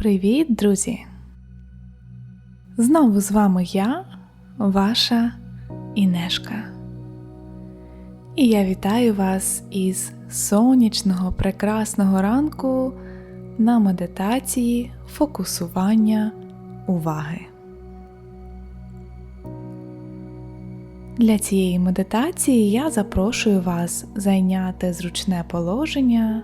Привіт, друзі! Знову з вами я, ваша Інешка. І я вітаю вас із сонячного прекрасного ранку на медитації фокусування уваги. Для цієї медитації я запрошую вас зайняти зручне положення,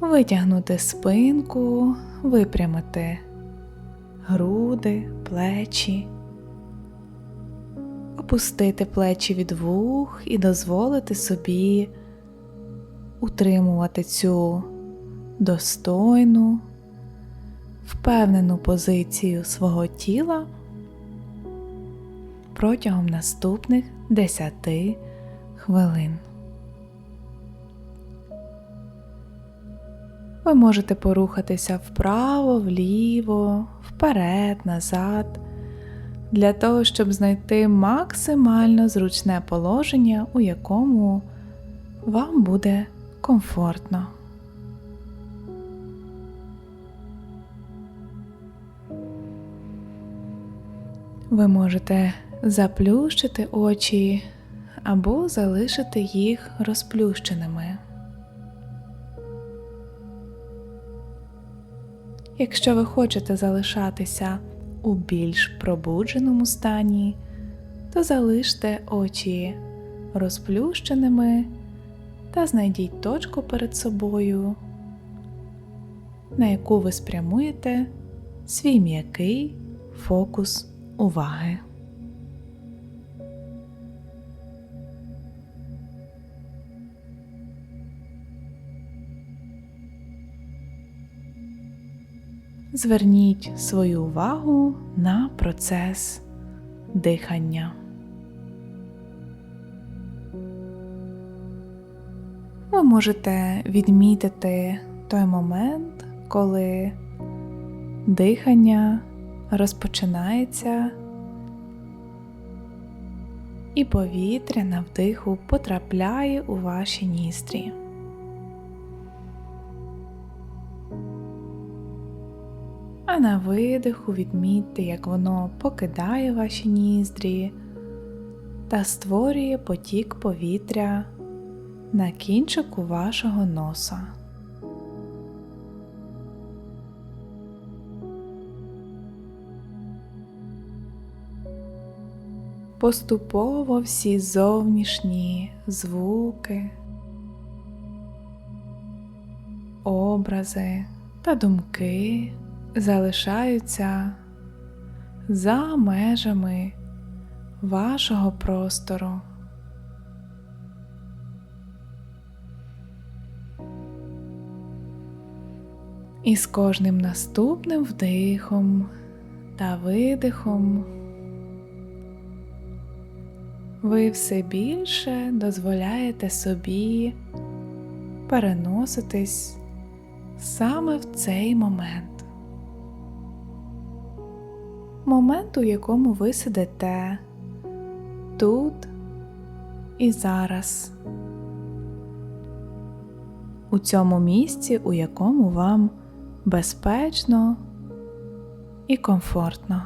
витягнути спинку, випрямити груди, плечі, опустити плечі від вух і дозволити собі утримувати цю достойну, впевнену позицію свого тіла протягом наступних 10 хвилин. Ви можете порухатися вправо, вліво, вперед, назад, для того, щоб знайти максимально зручне положення, у якому вам буде комфортно. Ви можете заплющити очі або залишити їх розплющеними. Якщо ви хочете залишатися у більш пробудженому стані, то залиште очі розплющеними та знайдіть точку перед собою, на яку ви спрямуєте свій м'який фокус уваги. Зверніть свою увагу на процес дихання. Ви можете відмітити той момент, коли дихання розпочинається і повітря на вдиху потрапляє у ваші ністрі. А на видиху відмітьте, як воно покидає ваші ніздрі та створює потік повітря на кінчику вашого носа. Поступово всі зовнішні звуки, образи та думки залишаються за межами вашого простору. І з кожним наступним вдихом та видихом ви все більше дозволяєте собі переноситись саме в цей момент. Момент, у якому ви сидите тут і зараз, у цьому місці, у якому вам безпечно і комфортно.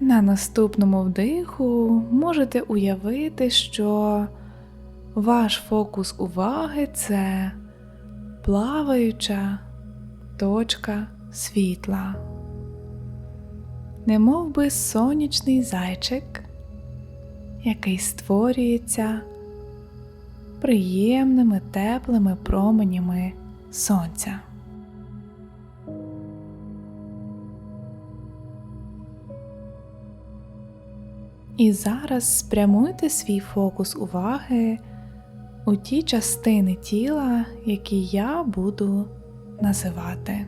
На наступному вдиху можете уявити, що ваш фокус уваги це плаваюча точка світла, немов би сонячний зайчик, який створюється приємними теплими променями сонця. І зараз спрямуйте свій фокус уваги у ті частини тіла, які я буду називати.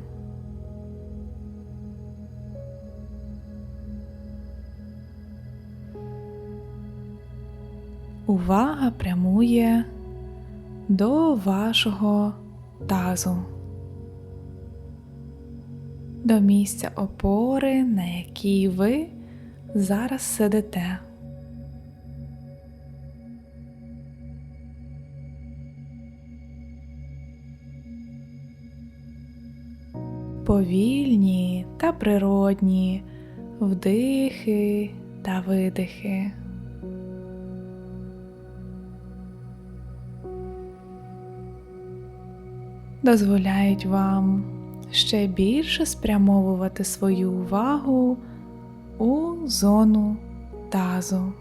Увага прямує до вашого тазу, до місця опори, на якій ви зараз сидите. Повільні та природні вдихи та видихи. Дозволяють вам ще більше спрямовувати свою увагу у зону тазу,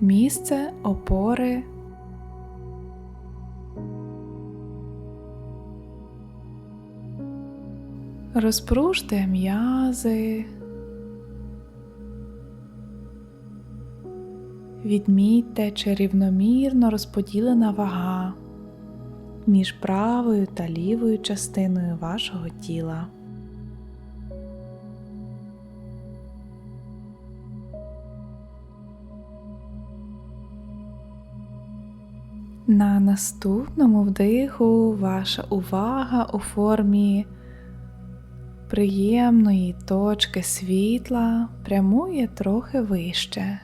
місце опори. Розпружте м'язи, відмітьте, чи рівномірно розподілена вага між правою та лівою частиною вашого тіла. На наступному вдиху ваша увага у формі приємної точки світла прямує трохи вище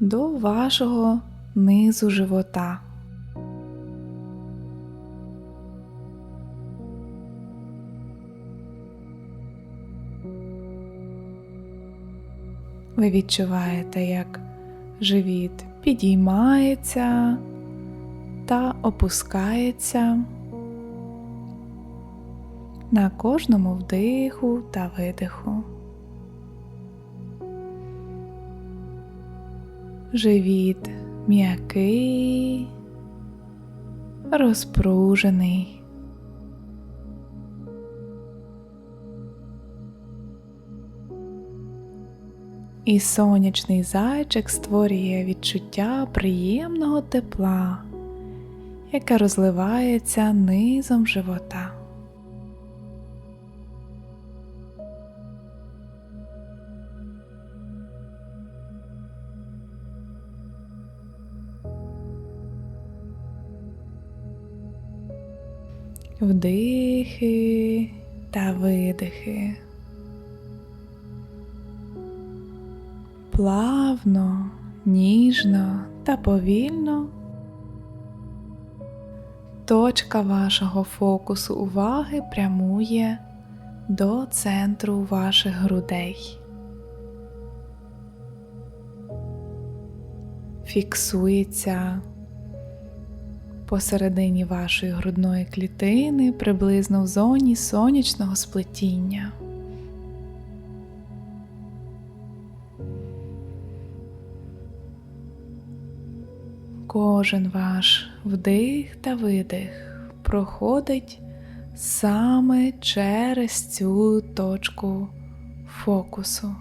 до вашого низу живота. Ви відчуваєте, як живіт підіймається та опускається на кожному вдиху та видиху. Живіт м'який, розпружений. І сонячний зайчик створює відчуття приємного тепла, яке розливається низом живота. Вдихи та видихи. Плавно, ніжно та повільно точка вашого фокусу уваги прямує до центру ваших грудей. Фіксується посередині вашої грудної клітини приблизно в зоні сонячного сплетіння. Кожен ваш вдих та видих проходить саме через цю точку фокусу.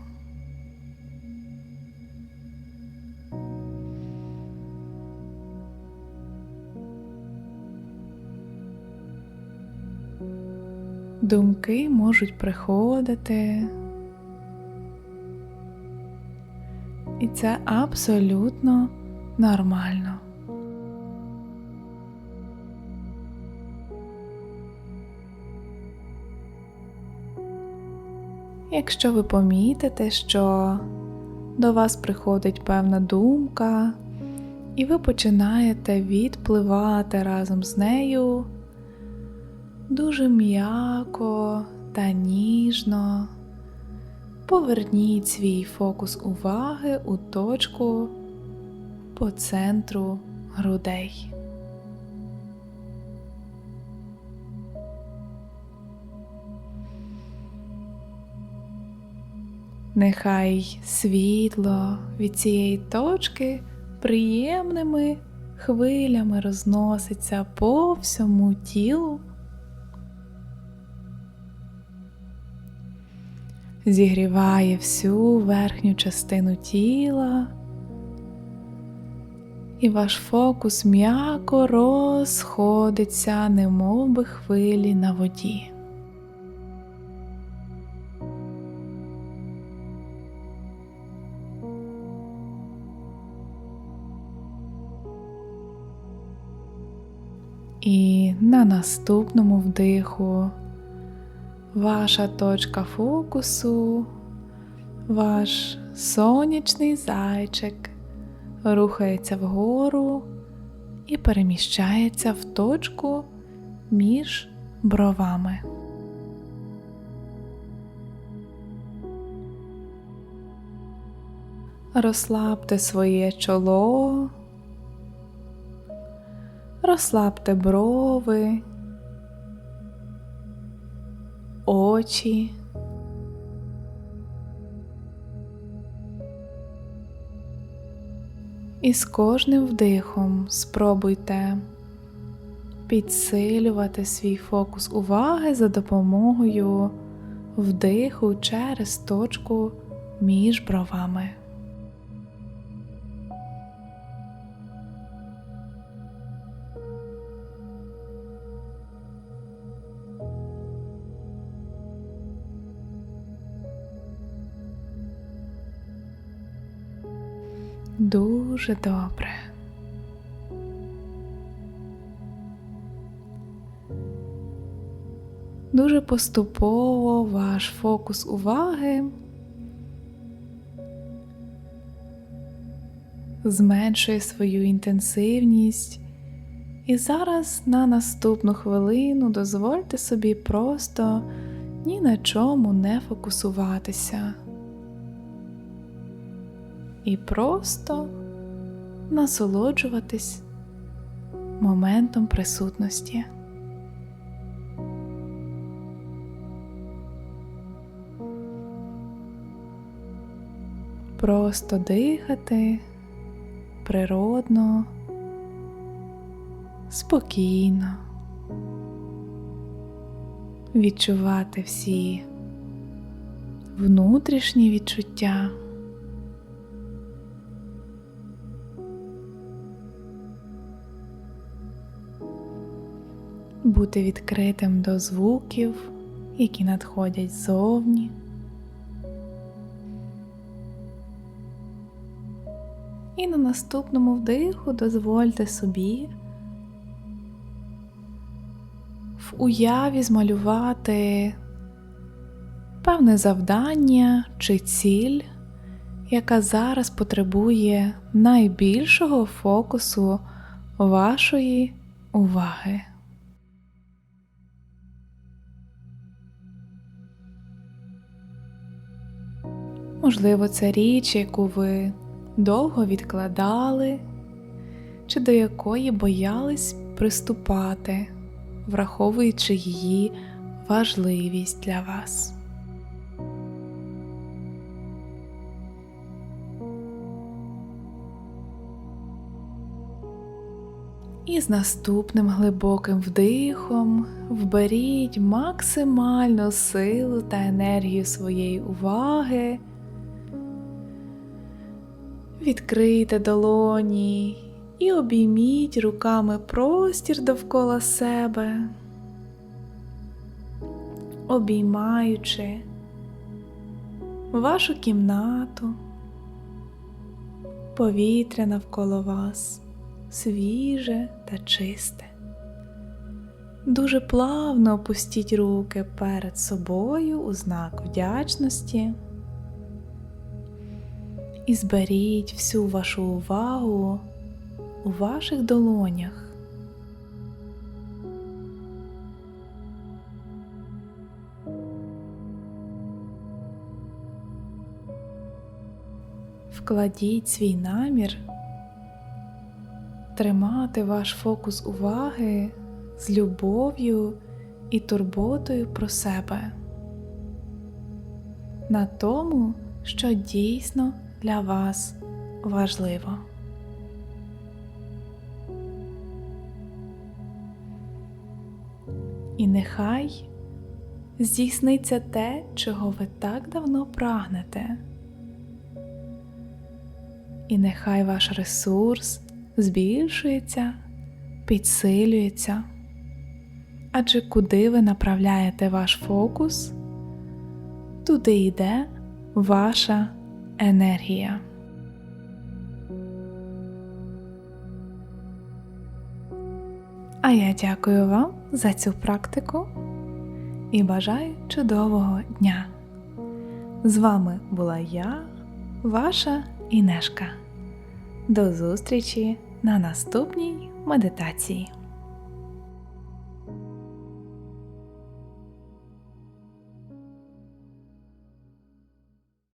Думки можуть приходити, і це абсолютно нормально. Якщо ви помітите, що до вас приходить певна думка, і ви починаєте відпливати разом з нею дуже м'яко та ніжно, поверніть свій фокус уваги у точку по центру грудей. Нехай світло від цієї точки приємними хвилями розноситься по всьому тілу, зігріває всю верхню частину тіла і ваш фокус м'яко розходиться, немов би хвилі на воді. І на наступному вдиху ваша точка фокусу Ваш сонячний зайчик рухається вгору і переміщається в точку між бровами. Розслабте своє чоло, розслабте брови, очі. І з кожним вдихом спробуйте підсилювати свій фокус уваги за допомогою вдиху через точку між бровами. Дуже добре. Дуже поступово ваш фокус уваги зменшує свою інтенсивність. І зараз на наступну хвилину дозвольте собі просто ні на чому не фокусуватися і просто насолоджуватись моментом присутності. Просто дихати природно, спокійно, відчувати всі внутрішні відчуття. Бути відкритим до звуків, які надходять ззовні. І на наступному вдиху дозвольте собі в уяві змалювати певне завдання чи ціль, яка зараз потребує найбільшого фокусу вашої уваги. Можливо, це річ, яку ви довго відкладали, чи до якої боялись приступати, враховуючи її важливість для вас. І з наступним глибоким вдихом вберіть максимальну силу та енергію своєї уваги. Відкрийте долоні і обійміть руками простір довкола себе, обіймаючи вашу кімнату, повітря навколо вас свіже та чисте. Дуже плавно опустіть руки перед собою у знак вдячності і зберіть всю вашу увагу у ваших долонях. Вкладіть свій намір, тримати ваш фокус уваги з любов'ю і турботою про себе, на тому, що дійсно для вас важливо. І нехай здійсниться те, чого ви так давно прагнете. І нехай ваш ресурс збільшується, підсилюється, адже куди ви направляєте ваш фокус, туди йде ваша енергія. А я дякую вам за цю практику і бажаю чудового дня. З вами була я, ваша Інешка. До зустрічі на наступній медитації.